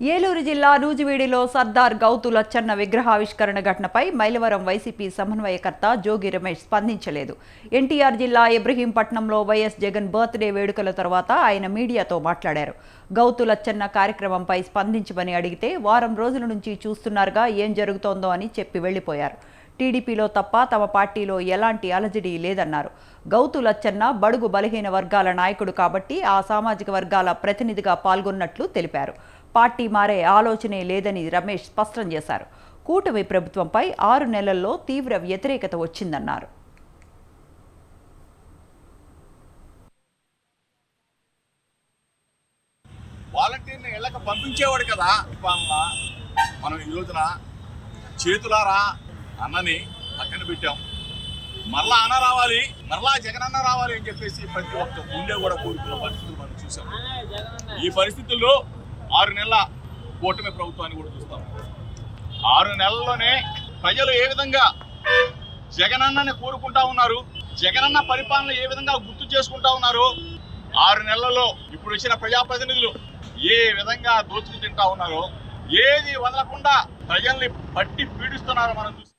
ఏలూరు జిల్లా నూజివీడిలో సర్దార్ గౌతు లచ్చన్న విగ్రహావిష్కరణ ఘటనపై మైలవరం వైసీపీ సమన్వయకర్త జోగి రమేష్ స్పందించలేదు. ఎన్టీఆర్ జిల్లా ఇబ్రహీంపట్నంలో వైఎస్ జగన్ బర్త్డే వేడుకల తర్వాత ఆయన మీడియాతో మాట్లాడారు. గౌతు లచ్చన్న కార్యక్రమంపై స్పందించమని అడిగితే వారం రోజుల నుంచి చూస్తున్నారుగా ఏం జరుగుతోందో అని చెప్పి వెళ్ళిపోయారు టీడీపీలో తప్ప తమ పార్టీలో ఎలాంటి అలజడి లేదన్నారు. గౌతు లచ్చన్న బడుగు బలహీన వర్గాల నాయకుడు కాబట్టి ఆ సామాజిక వర్గాల ప్రతినిధిగా పాల్గొన్నట్లు తెలిపారు. పార్టీ మారే ఆలోచనే లేదని రమేష్ స్పష్టం చేశారు. కూటమి ప్రభుత్వంపై ఆరు నెలల్లో తీవ్ర వ్యతిరేకత వచ్చిందన్నారు. వాలంటీర్ని ఇళ్ళకి పంపించేవాడు కదా పాలన మనం ఈ రోజున చేతులారా అన్నని పక్కన పెట్టాం. మరలా అన్న రావాలి మరలా జగన్ అన్న రావాలి అని చెప్పేసి ప్రతి ఒక్క గుండె కూడా కోరుకున్న పరిస్థితులు మనం చూసాం ఈ పరిస్థితుల్లో ఆరు నెలల కూటమి ప్రభుత్వాన్ని కూడా చూస్తాం. ఆరు నెలల్లోనే ప్రజలు ఏ విధంగా జగనన్నని కోరుకుంటా ఉన్నారు జగనన్న పరిపాలన ఏ విధంగా గుర్తు చేసుకుంటా ఉన్నారు ఆరు నెలల్లో ఇప్పుడు వచ్చిన ప్రజాప్రతినిధులు ఏ విధంగా దోచుకు తింటా ఉన్నారో ఏది వదలకుండా ప్రజల్ని పట్టి పీడిస్తున్నారో మనం చూసి